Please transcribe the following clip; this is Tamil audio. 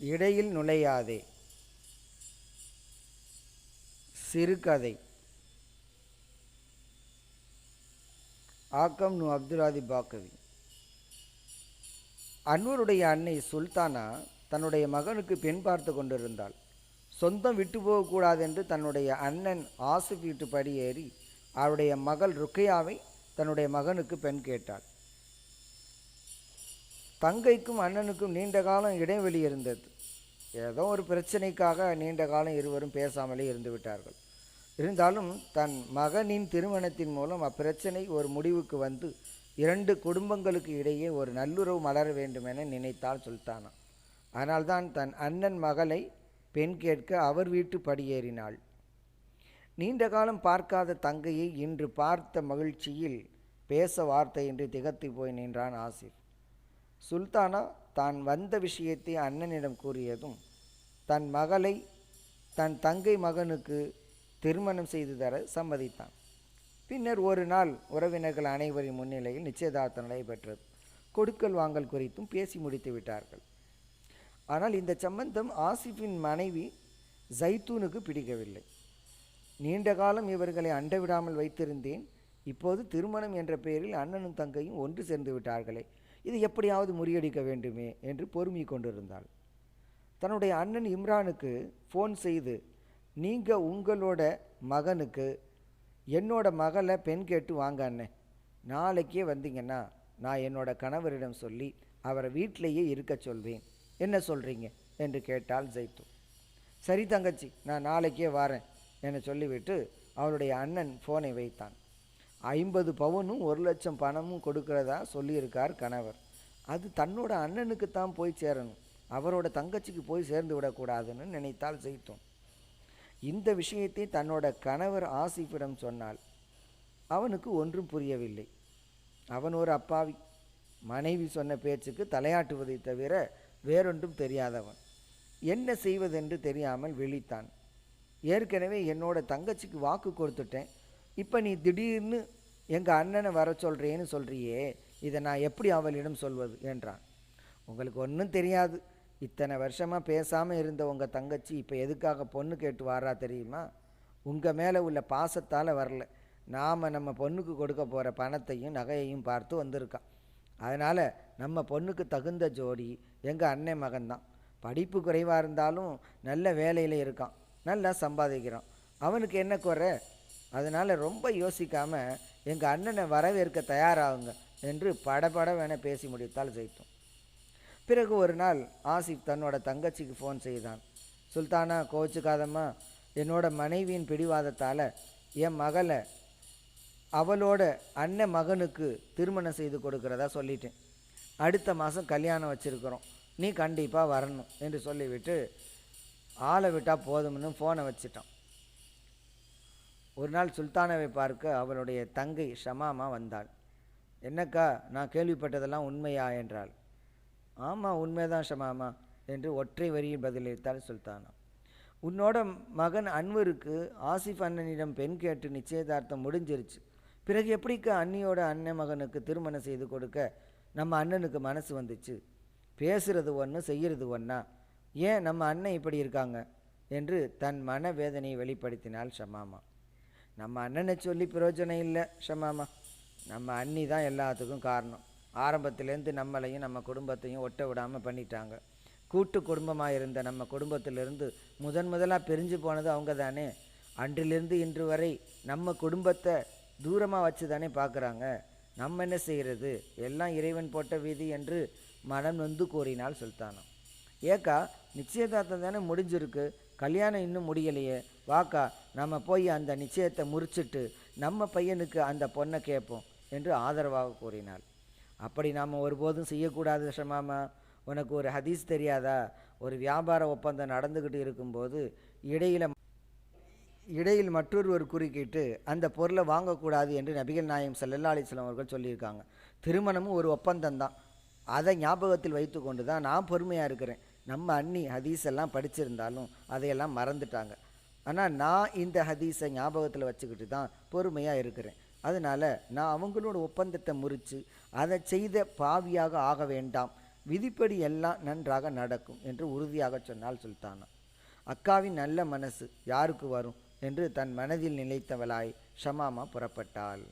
இடையில் நுழையாதே. சிறுகதை ஆக்கம் நு அப்துல்லாதி பாக்கவி. அன்வருடைய அன்னை சுல்தானா தன்னுடைய மகனுக்கு பெண் பார்த்து கொண்டிருந்தாள். சொந்தம் விட்டு போகக்கூடாது என்று தன்னுடைய அண்ணன் ஆசு வீட்டு படியேறி அவருடைய மகள் ருக்கையாவை தன்னுடைய மகனுக்கு பெண் கேட்டாள். தங்கைக்கும் அண்ணனுக்கும் நீண்ட காலம் இடைவெளி இருந்தது. ஏதோ ஒரு பிரச்சனைக்காக நீண்ட காலம் இருவரும் பேசாமலே இருந்து விட்டார்கள். இருந்தாலும் தன் மகனின் திருமணத்தின் மூலம் அப்பிரச்சனை ஒரு முடிவுக்கு வந்து இரண்டு குடும்பங்களுக்கு இடையே ஒரு நல்லுறவு மலர வேண்டும் என நினைத்தாள் சுல்தானா. அதனால்தான் தன் அண்ணன் மகளை பெண் கேட்க அவர் வீட்டு படியேறினாள். நீண்ட காலம் பார்க்காத தங்கையை இன்று பார்த்த மகிழ்ச்சியில் பேச வார்த்தையின்றி திகத்து போய் நின்றான் ஆசிப் சுல்தானா தான் வந்த விஷயத்தை அண்ணனிடம் கூறியதும் தன் மகளை தன் தங்கை மகனுக்கு திருமணம் செய்து தர சம்மதித்தான். பின்னர் ஒரு நாள் உறவினர்கள் அனைவரின் முன்னிலையில் நிச்சயதார்த்தம் நடைபெற்றது. கொடுக்கல் வாங்கல் குறித்தும் பேசி முடித்து விட்டார்கள். ஆனால் இந்த சம்பந்தம் ஆசிஃபின் மனைவி ஜைத்தூனுக்கு பிடிக்கவில்லை. நீண்ட காலம் இவர்களை அண்டவிடாமல் வைத்திருந்தேன். இப்போது திருமணம் என்ற பெயரில் அண்ணனும் தங்கையும் ஒன்று சேர்ந்து விட்டார்களே. இது எப்படியாவது முறியடிக்க வேண்டுமே என்று பொறுமை கொண்டிருந்தாள். தன்னுடைய அண்ணன் இம்ரானுக்கு ஃபோன் செய்து நீங்கள் உங்களோட மகனுக்கு என்னோட மகளை பெண் கேட்டு வாங்க அண்ணன் நாளைக்கே வந்தீங்கன்னா நான் என்னோட கணவரிடம் சொல்லி அவரை வீட்டிலேயே இருக்க சொல்வேன். என்ன சொல்கிறீங்க என்று கேட்டால் ஜெய்து. சரி தங்கச்சி நான் நாளைக்கே வரேன் என சொல்லிவிட்டு அவருடைய அண்ணன் ஃபோனை வைத்தான். ஐம்பது பவுனும் ஒரு லட்சம் பணமும் கொடுக்கிறதா சொல்லியிருக்கார் கணவர். அது தன்னோட அண்ணனுக்கு தான் போய் சேரணும். அவரோட தங்கச்சிக்கு போய் சேர்ந்து விடக்கூடாதுன்னு நினைத்தால் செய்தோம் இந்த விஷயத்தை தன்னோட கணவர் ஆசிஃபிடம் சொன்னால் அவனுக்கு ஒன்றும் புரியவில்லை. அவன் ஒரு அப்பாவி. மனைவி சொன்ன பேச்சுக்கு தலையாட்டுவதை தவிர வேறொன்றும் தெரியாதவன். என்ன செய்வதென்று தெரியாமல் விழித்தான். ஏற்கனவே என்னோட தங்கச்சிக்கு வாக்கு கொடுத்துட்டேன். இப்போ நீ திடீர்னு எங்கள் அண்ணனை வர சொல்கிறேன்னு சொல்கிறியே இதை நான் எப்படி அவளிடம் சொல்வது என்றான். உங்களுக்கு ஒன்றும் தெரியாது. இத்தனை வருஷமாக பேசாமல் இருந்த உங்கள் தங்கச்சி இப்போ எதுக்காக பொண்ணு கேட்டு வாரா தெரியுமா? உங்கள் மேலே உள்ள பாசத்தால் வரல. நாம் நம்ம பொண்ணுக்கு கொடுக்க போகிற பணத்தையும் நகையையும் பார்த்து வந்திருக்கான் அதனால் நம்ம பொண்ணுக்கு தகுந்த ஜோடி எங்கள் அண்ணன் மகன்தான் படிப்பு குறைவாக இருந்தாலும் நல்ல வேலையில் இருக்கான். நல்லா சம்பாதிக்கிறான். அவனுக்கு என்ன குறை? அதனால் ரொம்ப யோசிக்காமல் எங்கள் அண்ணனை வரவேற்க தயாராகுங்க என்று படபடவென பேசி முடித்தால் ஜெயித்தோம் பிறகு ஒரு நாள் ஆசிப் தன்னோட தங்கச்சிக்கு ஃபோன் செய்தான். சுல்தானா கோச்சுக்காதம்மா. என்னோட மனைவியின் பிடிவாதத்தால் என் மகளை அவளோட அண்ணன் மகனுக்கு திருமணம் செய்து கொடுக்கிறதா சொல்லிட்டேன். அடுத்த மாதம் கல்யாணம் வச்சுருக்கிறோம். நீ கண்டிப்பாக வரணும் என்று சொல்லிவிட்டு ஆளை விட்டால் போதும்னு ஃபோனை வச்சிட்டான். ஒரு நாள் சுல்தானாவை பார்க்க அவளுடைய தங்கை ஷமாமா வந்தாள். என்னக்கா நான் கேள்விப்பட்டதெல்லாம் உண்மையா? என்றாள். ஆமாம் உண்மைதான் ஷமாமா என்று ஒற்றை வரியில் பதிலளித்தாள் சுல்தானா. உன்னோட மகன் அன்வருக்கு ஆசிஃப் அண்ணனிடம் பெண் கேட்டு நிச்சயதார்த்தம் முடிஞ்சிருச்சு. பிறகு எப்படிக்கா அண்ணியோட அண்ணன் மகனுக்கு திருமணம் செய்து கொடுக்க நம்ம அண்ணனுக்கு மனசு வந்துச்சு? பேசுறது ஒன்று செய்கிறது ஒன்றா ஏன் நம்ம அண்ணன் இப்படி இருக்காங்க? என்று தன் மனவேதனையை வெளிப்படுத்தினாள் ஷமாமா. நம்ம அண்ணனை சொல்லி பிரயோஜனம் இல்லை ஷமாமா. நம்ம அண்ணி தான் எல்லாத்துக்கும் காரணம். ஆரம்பத்திலேருந்து நம்மளையும் நம்ம குடும்பத்தையும் ஒட்ட விடாமல் பண்ணிட்டாங்க. கூட்டு குடும்பமாக இருந்த நம்ம குடும்பத்திலிருந்து முதன் முதலாக பிரிஞ்சு போனது அவங்க தானே. அன்றிலிருந்து இன்று வரை நம்ம குடும்பத்தை தூரமாக வச்சு தானே பார்க்குறாங்க நம்ம என்ன செய்கிறது எல்லாம் இறைவன் போட்ட விதி என்று மனம் நொந்து கூறினாள் சுல்தானம் ஏக்கா நிச்சயதார்த்தம் தானே முடிஞ்சிருக்கு. கல்யாணம் இன்னும் முடியலையே. வாக்கா நம்ம போய் அந்த நிச்சயத்தை முறிச்சிட்டு நம்ம பையனுக்கு அந்த பொண்ணை கேட்போம் என்று ஆதரவாக கூறினாள். அப்படி நாம் ஒருபோதும் செய்யக்கூடாது ஷமாமா உனக்கு ஒரு ஹதீஸ் தெரியாதா? ஒரு வியாபார ஒப்பந்தம் நடந்துக்கிட்டு இருக்கும்போது இடையில் இடையில் மற்றொருவர் குறுக்கிட்டு அந்த பொருளை வாங்கக்கூடாது என்று நபிகள் நாயம் சல்லல்லா அலிஸ்லாம் அவர்கள் சொல்லியிருக்காங்க. திருமணமும் ஒரு ஒப்பந்தம் தான் அதை ஞாபகத்தில் வைத்து கொண்டு தான் நான் பொறுமையாக இருக்கிறேன். நம்ம அண்ணி ஹதீஸ் எல்லாம் படிச்சிருந்தாலும் அதையெல்லாம் மறந்துட்டாங்க. ஆனால் நான் இந்த ஹதீஸை ஞாபகத்தில் வச்சுக்கிட்டு தான் பொறுமையாக இருக்கிறேன். அதனால் நான் அவங்களோட ஒப்பந்தத்தை முறித்து அதை செய்த பாவியாக ஆக வேண்டாம். விதிப்படி எல்லாம் நன்றாக நடக்கும் என்று உறுதியாக சொன்னாள் சுல்தானா. அக்காவின் நல்ல மனசு யாருக்கு வரும்? என்று தன் மனதில் நினைத்தவளாய் ஷமாமா புறப்பட்டாள்.